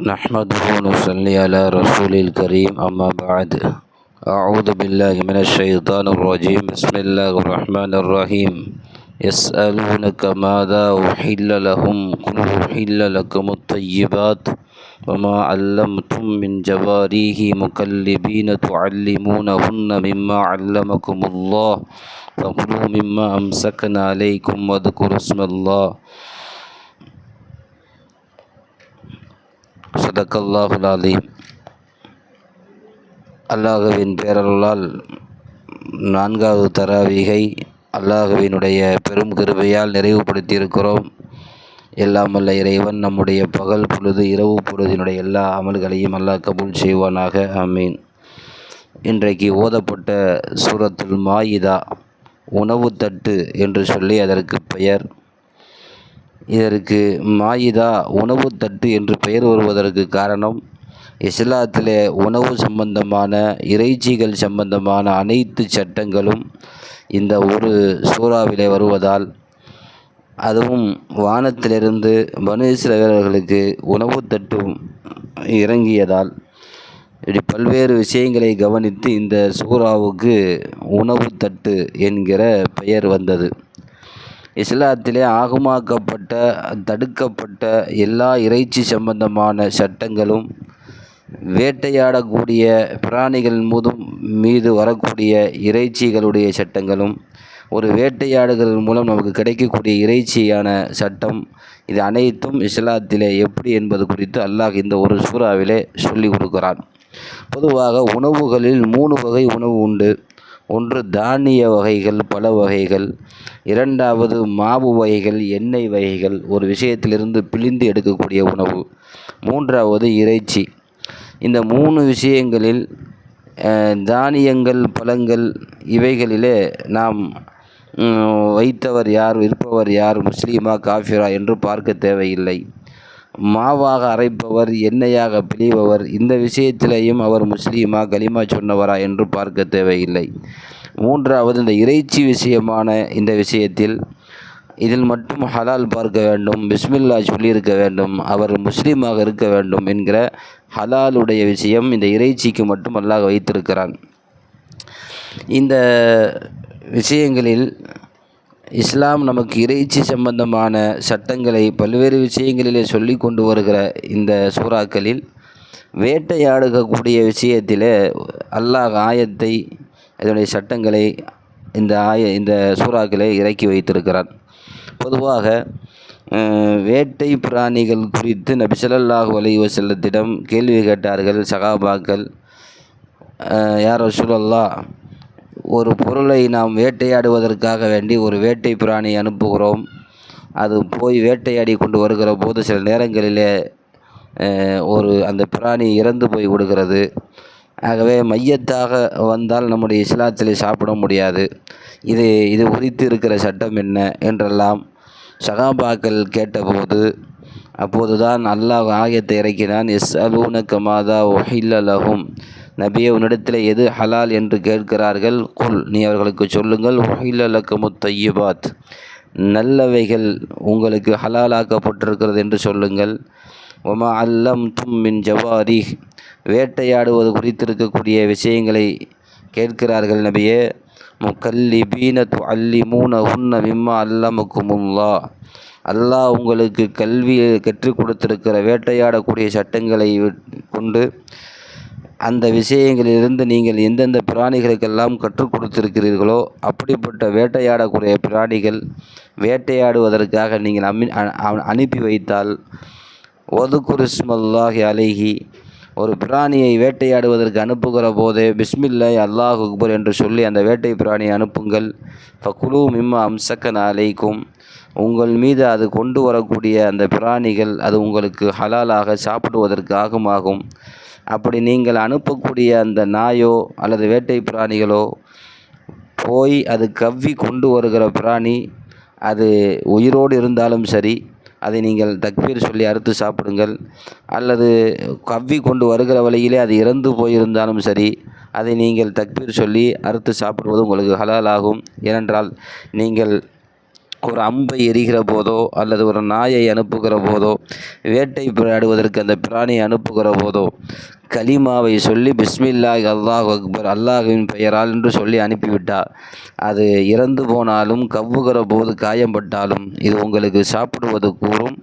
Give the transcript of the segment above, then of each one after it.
نحمده ونصلي على رسول الكريم أما بعد. أعوذ بالله من الشيطان الرجيم. بسم الله الرحمن الرحيم. يسألونك ماذا أحل لهم؟ قل أحل لكم الطيبات وما علمتم من جواريه مكلبين تعلمونهن مما علمكم الله. فكلوا مما أمسكنا عليكم واذكروا اسم الله. சதக்கல்லாஹுல் அலீம் அல்லாஹுவின் பேரலால் நான்காவது தராவிகை அல்லாஹுவினுடைய பெரும் கிருபையால் நிறைவுபடுத்தியிருக்கிறோம். எல்லாம் வல்ல இறைவன் நம்முடைய பகல் பொழுது இரவு பொழுதினுடைய எல்லா அமல்களையும் அல்லாஹ் கபூல் செய்வானாக. அமீன் இன்றைக்கு ஓதப்பட்ட சூரத்துல் மாயிதா உணவு தட்டு என்று சொல்லி அதற்கு பெயர். இதற்கு மாயிதா உணவு தட்டு என்று பெயர் வருவதற்கு காரணம் இஸ்லாத்திலே உணவு சம்பந்தமான இறைச்சிகள் சம்பந்தமான அனைத்து சட்டங்களும் இந்த ஒரு சூறாவிலே வருவதால் அதுவும் வானத்திலிருந்து பனு இஸ்ரவேலர்களுக்கு உணவு தட்டும் இறங்கியதால் இப்படி பல்வேறு விஷயங்களை கவனித்து இந்த சூறாவுக்கு உணவு தட்டு என்கிற பெயர் வந்தது. இஸ்லாத்திலே ஆகமாக்கப்பட்ட தடுக்கப்பட்ட எல்லா இறைச்சி சம்பந்தமான சட்டங்களும் வேட்டையாடக்கூடிய பிராணிகள் மூதும் மீது வரக்கூடிய இறைச்சிகளுடைய சட்டங்களும் ஒரு வேட்டையாடுகள் மூலம் நமக்கு கிடைக்கக்கூடிய இறைச்சியான சட்டம் இது அனைத்தும் இஸ்லாத்திலே எப்படி என்பது குறித்து அல்லாஹ் இந்த ஒரு சூறாவிலே சொல்லி கொடுக்கிறான். பொதுவாக உணவுகளில் மூணு வகை உணவு உண்டு. ஒன்று தானிய வகைகள் பல வகைகள். இரண்டாவது மாவு வகைகள் எண்ணெய் வகைகள். ஒரு விஷயத்திலிருந்து பிழிந்து எடுக்கக்கூடிய உணவு. மூன்றாவது இறைச்சி. இந்த மூணு விஷயங்களில் தானியங்கள் பழங்கள் இவைகளிலே நாம் வைத்தவர் யார் விற்பவர் யார் முஸ்லீமா காஃபிரா என்று பார்க்க தேவையில்லை. மாவாக அரைப்பவர் எண்ணெயாக பிழிபவர். இந்த விஷயத்திலேயும் அவர் முஸ்லீமா கலிமா சொன்னவரா என்று பார்க்க தேவையில்லை. மூன்றாவது இந்த இறைச்சி விஷயமான இந்த விஷயத்தில் இதில் மட்டும் ஹலால் பார்க்க வேண்டும் பிஸ்மில்லா சொல்லியிருக்க வேண்டும் அவர் முஸ்லீமாக இருக்க வேண்டும் என்கிற ஹலாலுடைய விஷயம் இந்த இறைச்சிக்கு மட்டும் அல்லாஹ் வைத்திருக்கிறான். இந்த விஷயங்களில் இஸ்லாம் நமக்கு இறைச்சி சம்பந்தமான சட்டங்களை பல்வேறு விஷயங்களிலே சொல்லி கொண்டு வருகிற இந்த சூறாக்களில் வேட்டையாடுகக்கூடிய விஷயத்தில் அல்லாஹ் ஆயத்தை இதனுடைய சட்டங்களை இந்த ஆய இந்த சூறாக்களை இறக்கி வைத்திருக்கிறான் பொதுவாக வேட்டை பிராணிகள் குறித்து நபி ஸல்லல்லாஹு அலைஹி கேள்வி கேட்டார்கள் சகாபாக்கள் யார் ரசூலல்லா ஒரு பொருளை நாம் வேட்டையாடுவதற்காக வேண்டி ஒரு வேட்டை பிராணி அனுப்புகிறோம். அது போய் வேட்டையாடி கொண்டு வருகிற போது சில நேரங்களிலே ஒரு அந்த பிராணி இறந்து போய் விடுகிறது. ஆகவே மையத்தாக வந்தால் நம்முடைய இஸ்லாத்திலே சாப்பிட முடியாது. இது இது குறித்து இருக்கிற சட்டம் என்ன என்றெல்லாம் சகாபாக்கள் கேட்டபோது அப்போதுதான் அல்லாஹ் ஆயத்தை இறக்கினான் எஸ் அலூனக்க மாதா ஒஹில்லலகும் நபிய உன்னிடத்தில் எது ஹலால் என்று கேட்கிறார்கள்? குல் நீ அவர்களுக்கு சொல்லுங்கள். ஒஹில்லலக்கமு தையபாத் நல்லவைகள் உங்களுக்கு ஹலாலாக்கப்பட்டிருக்கிறது என்று சொல்லுங்கள். ஒமா அல்லம் தும் மின் ஜவாரி. வேட்டையாடுவது குறித்திருக்கக்கூடிய விஷயங்களை கேட்கிறார்கள் நபியே. முக்கல்லிபீன து அல்லிமூன உன்ன மிம்மா அல்லமுக்குமுல்லா. அல்லாஹ் உங்களுக்கு கல்வியை கற்றுக் கொடுத்திருக்கிற வேட்டையாடக்கூடிய சட்டங்களை கொண்டு அந்த விஷயங்களிலிருந்து நீங்கள் எந்தெந்த பிராணிகளுக்கெல்லாம் கற்றுக் கொடுத்திருக்கிறீர்களோ அப்படிப்பட்ட வேட்டையாடக்கூடிய பிராணிகள் வேட்டையாடுவதற்காக நீங்கள் அமி அனுப்பி வைத்தால் ஒதுக்குரிஸ்மல்லாஹி அலைஹி ஒரு பிராணியை வேட்டையாடுவதற்கு அனுப்புகிற போதே பிஸ்மில்லாய் அல்லாஹ் அக்பர் என்று சொல்லி அந்த வேட்டை பிராணியை அனுப்புங்கள். ஃபகுலு மிம்ம அம்சக்கன் அலைக்கும். உங்கள் மீது அது கொண்டு வரக்கூடிய அந்த பிராணிகள் அது உங்களுக்கு ஹலாலாக சாப்பிடுவதற்கு ஆகுமாகும். அப்படி நீங்கள் அனுப்பக்கூடிய அந்த நாயோ அல்லது வேட்டை பிராணிகளோ போய் அது கவ்வி கொண்டு வருகிற பிராணி அது உயிரோடு இருந்தாலும் சரி அதை நீங்கள் தக்பீர் சொல்லி அறுத்து சாப்பிடுங்கள். அல்லது கவ்வி கொண்டு வருகிற வழியிலே அது இறந்து போயிருந்தாலும் சரி அதை நீங்கள் தக்பீர் சொல்லி அறுத்து சாப்பிடுவது உங்களுக்கு ஹலாலாகும். ஏனென்றால் நீங்கள் ஒரு அம்பை எரிகிற போதோ அல்லது ஒரு நாயை அனுப்புகிற போதோ வேட்டை பிராடுவதற்கு அந்த பிராணியை அனுப்புகிற போதோ கலிமாவை சொல்லி பிஸ்மில்லாஹ் அல்லாஹ் அக்பர் அல்லாஹுவின் பெயரால் என்று சொல்லி அனுப்பிவிட்டார். அது இறந்து போனாலும் கவ்வுகிற போது காயம்பட்டாலும் இது உங்களுக்கு சாப்பிடுவது கூறும்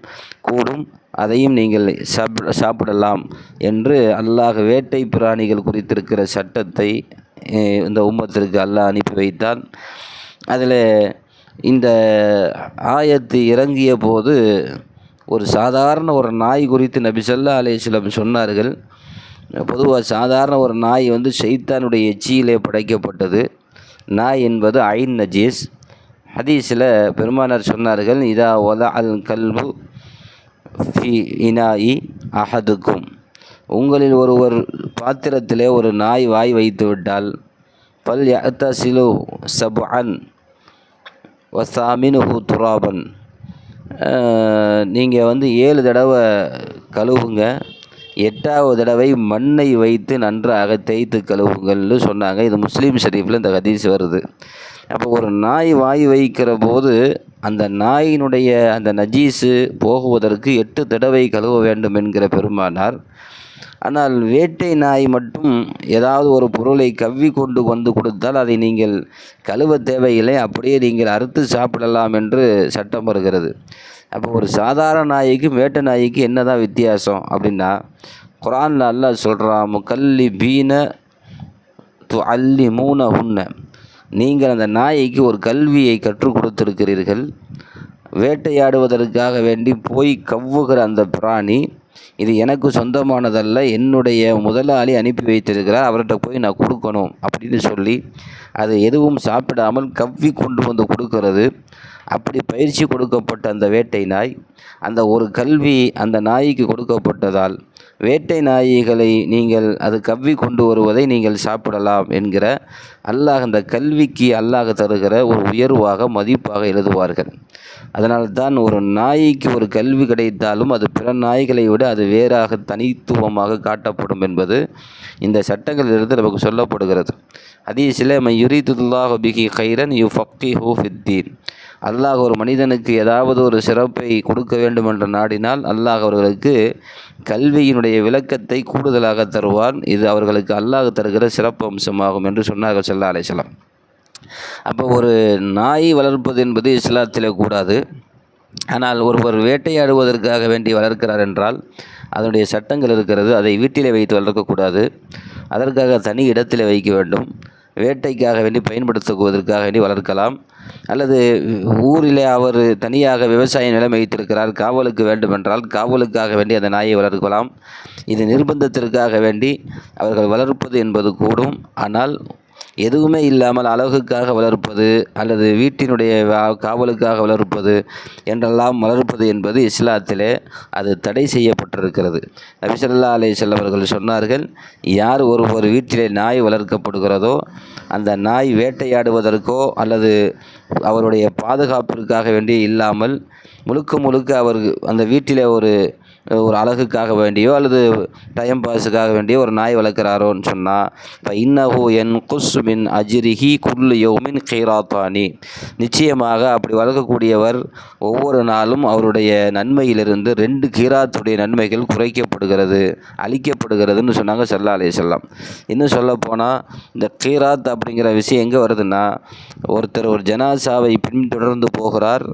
கூடும். அதையும் நீங்கள் சாப்பிட சாப்பிடலாம் என்று அல்லாஹ் வேட்டை பிராணிகள் குறித்திருக்கிற சட்டத்தை இந்த உம்மத்திற்கு அல்லாஹ் அனுப்பி வைத்தான். அதில் இந்த ஆயத்து இறங்கிய போது ஒரு சாதாரண ஒரு நாய் குறித்து நபி அலேஸ்லம் சொன்னார்கள். பொதுவாக சாதாரண ஒரு நாய் வந்து ஷைத்தானுடைய எச்சியிலே படைக்கப்பட்டது. நாய் என்பது ஐன் நஜீஸ். ஹதீஸில் பெருமானார் சொன்னார்கள் இதா ஒத அல் கல்பு ஃபி இனாயி அஹதுக்கும். உங்களில் ஒருவர் பாத்திரத்திலே ஒரு நாய் வாய் வைத்து விட்டால் பல் யத்தசிலு சப்அன். வசாமினுஹு துராபன். நீங்கள் வந்து ஏழு தடவை கழுவுங்க. எட்டாவது தடவை மண்ணை வைத்து நன்றாக தேய்த்து கழுவுங்கள்னு சொன்னாங்க. இது முஸ்லீம் ஷரீஃபில் இந்த ஹதீஸ் வருது. அப்போ ஒரு நாய் வாய் வைக்கிற போது அந்த நாயினுடைய அந்த நஜீஸு போகுவதற்கு எட்டு தடவை கழுவ வேண்டும் என்கிற பெருமானார் ஆனால் வேட்டை நாய் மட்டும் ஏதாவது ஒரு பொருளை கவ்வி கொண்டு வந்து கொடுத்தால் அதை நீங்கள் கழுவ தேவையில்லை அப்படியே நீங்கள் அறுத்து சாப்பிடலாம் என்று சட்டம் வருகிறது. அப்போ ஒரு சாதாரண நாய்க்கும் வேட்டை நாய்க்கு என்னதான் வித்தியாசம் அப்படின்னா குரானில் அல்லாஹ் சொல்கிறான் முக்கல்லி பீன து அல்லி மூன உன்ன நீங்கள் அந்த நாய்க்கு ஒரு கல்வியை கற்றுக் கொடுத்திருக்கிறீர்கள். வேட்டையாடுவதற்காக வேண்டி போய் கவ்வுகிற அந்த பிராணி இது எனக்கு சொந்தமானதல்ல என்னுடைய முதலாளி அனுப்பி வைத்திருக்கிறார் அவர்கிட்ட போய் நான் கொடுக்கணும் அப்படின்னு சொல்லி அது எதுவும் சாப்பிடாமல் கவ்வி கொண்டு வந்து கொடுக்கிறது. அப்படி பயிற்சி கொடுக்கப்பட்ட அந்த வேட்டை நாய் அந்த ஒரு கல்வி அந்த நாய்க்கு கொடுக்கப்பட்டதால் வேட்டை நாய்களை நீங்கள் அது கவ்வி கொண்டு வருவதை நீங்கள் சாப்பிடலாம் என்கிற அல்லாஹ் அந்த கல்விக்கு அல்லாஹ் தருகிற ஒரு உயர்வாக மதிப்பாக எழுதுவார்கள். அதனால் தான் ஒரு நாய்க்கு ஒரு கல்வி கிடைத்தாலும் அது பிற நாய்களை விட அது வேறாக தனித்துவமாக காட்டப்படும் என்பது இந்த சட்டங்களிலிருந்து நமக்கு சொல்லப்படுகிறது. ஹதீஸில் ம யுரீதுல்லாஹ் பிஹி கைரன் யு ஃபக்கி ஹூ ஃபித்தீன். அல்லாஹ் ஒரு மனிதனுக்கு ஏதாவது ஒரு சிறப்பை கொடுக்க வேண்டும் என்று நாடினால் அல்லாஹ் அவர்களுக்கு கல்வியினுடைய விளக்கத்தை கூடுதலாக தருவான். இது அவர்களுக்கு அல்லாஹ் தருகிற சிறப்பு அம்சமாகும் என்று சொன்னார்கள் ஸல்லல்லாஹு அலைஹி அப்போ ஒரு நாய் வளர்ப்பது என்பது இஸ்லாத்தில் கூடாது. ஆனால் ஒருவர் வேட்டையாடுவதற்காக வேண்டி வளர்க்கிறார் என்றால் அதனுடைய சட்டங்கள் இருக்கிறது அதை வீட்டிலே வைத்து வளர்க்கக்கூடாது. அதற்காக தனி இடத்தில் வைக்க வேண்டும். வேட்டைக்காக வேண்டி பயன்படுத்துவதற்காக வேண்டி வளர்க்கலாம். அல்லது ஊரிலே அவர் தனியாக விவசாய நிலம் வைத்திருக்கிறார் காவலுக்கு வேண்டுமென்றால் காவலுக்காக வேண்டி அந்த நாயை வளர்க்கலாம். இது நிர்பந்தத்திற்காக வேண்டி அவர்கள் வளர்ப்பது என்பது கூடும். ஆனால் எதுவுமே இல்லாமல் அழகுக்காக வளர்ப்பது அல்லது வீட்டினுடைய காவலுக்காக வளர்ப்பது என்றெல்லாம் வளர்ப்பது என்பது இஸ்லாத்திலே அது தடை செய்யப்பட்டிருக்கிறது. நபிசல்லா அலைஹிஸ்ஸலாம் அவர்கள் சொன்னார்கள் யார் ஒருவர் வீட்டிலே நாய் வளர்க்கப்படுகிறதோ அந்த நாய் வேட்டையாடுவதற்கோ அல்லது அவருடைய பாதுகாப்பிற்காக வேண்டி இல்லாமல் முழுக்க முழுக்க அவர் அந்த வீட்டிலே ஒரு ஒரு அழகுக்காக வேண்டியோ அல்லது டைம் பாஸுக்காக வேண்டியோ ஒரு நாய் வளர்க்குறாரோன்னு சொன்னால் இப்போ இன்னஹு என் குஸ்மின் அஜிரிஹி குல்லு யோமின் கைராத்தானி. நிச்சயமாக அப்படி வளர்க்கக்கூடியவர் ஒவ்வொரு நாளும் அவருடைய நன்மையிலிருந்து ரெண்டு கீராத்துடைய நன்மைகள் குறைக்கப்படுகிறது அழிக்கப்படுகிறதுன்னு சொன்னாங்க சல்லா அலைஹி செல்லாம் இன்னும் சொல்லப்போனால் இந்த கீராத் அப்படிங்கிற விஷயம் எங்கே வருதுன்னா ஒருத்தர் ஒரு ஜனாசாவை பின்தொடர்ந்து போகிறார்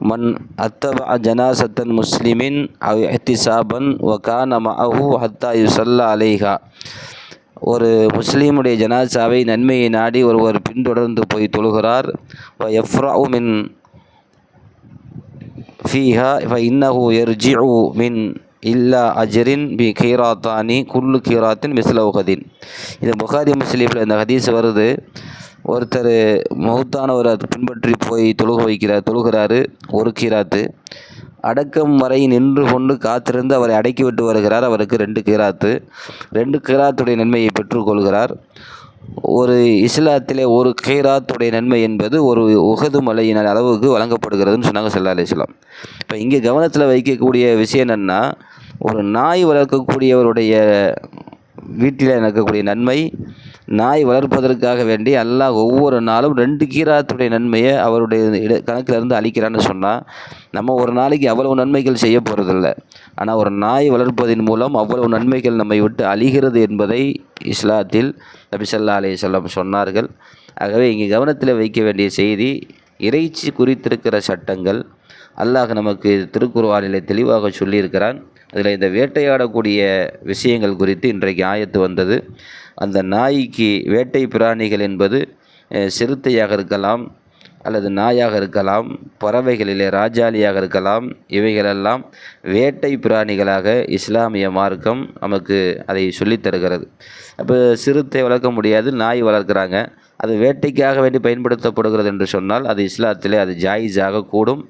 மன் அத்தப ஜனாசத்தன் முஸ்லிமின் அவ் எஹ்திசாபன் வகான மஅஹு ஹத்தா யுசல்லா அலைஹா ஒரு முஸ்லீமுடைய ஜனாசாவை நன்மையை நாடி ஒருவர் பின்தொடர்ந்து போய் தொழுகிறார். வ எஃப்ராவு மின் ஃபீஹா ஃப இன்னஹு எர்ஜிஉ மின் இல்லா அஜரின் பி கீராத்தானி குல்லு கீராத்தின் மிஸ்லவுகதின் இது புகாரி முஸ்லீமில் இந்த ஹதீஸ் வருது. ஒருத்தர் மௌத்தானவர் அதை பின்பற்றி போய் தொழுக வைக்கிறார் தொழுகிறாரு ஒரு கீராத்து. அடக்கம் வரை நின்று கொண்டு காத்திருந்து அவரை அடக்கி விட்டு வருகிறார். அவருக்கு ரெண்டு கீராத்து. ரெண்டு கீராத்துடைய நன்மையை பெற்றுக்கொள்கிறார் ஒரு இஸ்லாத்திலே ஒரு கீராத்துடைய நன்மை என்பது ஒரு உகது மலையின் அளவுக்கு வழங்கப்படுகிறதுன்னு சொன்னாங்க சல்லா அலிஸ்லாம் இப்போ இங்கே கவனத்தில் வைக்கக்கூடிய விஷயம் என்னென்னா ஒரு நாய் வளர்க்கக்கூடியவருடைய வீட்டில் நடக்கக்கூடிய நன்மை நாய் வளர்ப்பதற்காக வேண்டி அல்லாஹ் ஒவ்வொரு நாளும் ரெண்டு கீராத்துடைய நன்மையை அவருடைய இட கணக்கில் இருந்து சொன்னால் நம்ம ஒரு நாளைக்கு அவ்வளவு நன்மைகள் செய்ய போகிறதில்ல ஆனால் ஒரு நாய் வளர்ப்பதன் மூலம் அவ்வளவு நன்மைகள் நம்மை விட்டு அழிகிறது என்பதை இஸ்லாத்தில் நபிசல்லா அலி அலைஹி சொன்னார்கள். ஆகவே இங்கே கவனத்தில் வைக்க வேண்டிய செய்தி இறைச்சி குறித்திருக்கிற சட்டங்கள். அல்லாஹ் நமக்கு திருக்குர்ஆனிலே தெளிவாக சொல்லியிருக்கிறான். அதில் இந்த வேட்டையாடக்கூடிய விஷயங்கள் குறித்து இன்றைக்கு ஆயத்து வந்தது. அந்த நாய்க்கு வேட்டை பிராணிகள் என்பது சிறுத்தையாக இருக்கலாம் அல்லது நாயாக இருக்கலாம் பறவைகளிலே ராஜாளியாக இருக்கலாம் இவைகளெல்லாம் வேட்டை பிராணிகளாக இஸ்லாமிய மார்க்கம் நமக்கு அதை சொல்லித் தருகிறது அப்போ சிறுத்தை வளர்க்க முடியாது நாய் வளர்க்குறாங்க. அது வேட்டைக்காக வேண்டி பயன்படுத்தப்படுகிறது என்று சொன்னால் அது இஸ்லாத்திலே அது ஜாயிஸாக கூடும்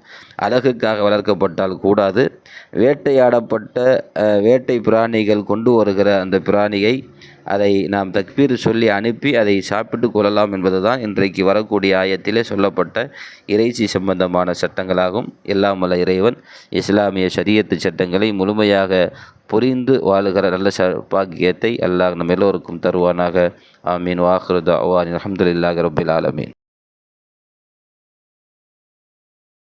அழகுக்காக வளர்க்கப்பட்டால் கூடாது. வேட்டையாடப்பட்ட வேட்டை பிராணிகள் கொண்டு வருகிற அந்த பிராணியை அதை நாம் தக்பீர் சொல்லி அனுப்பி அதை சாப்பிட்டு கொள்ளலாம் என்பதுதான் இன்றைக்கு வரக்கூடிய ஆயத்திலே சொல்லப்பட்ட இறைச்சி சம்பந்தமான சட்டங்களாகும். எல்லாம் வல்ல இறைவன் இஸ்லாமிய ஷரியத்து சட்டங்களை முழுமையாக புரிந்து வாழுகிற நல்ல ச பாக்கியத்தை அல்லாஹ் நம் எல்லோருக்கும் தருவானாக. ஆமீன். வாஹ்ருதா அவான் அஹமதுல்லாஹ் ரபில் ஆலமீன்.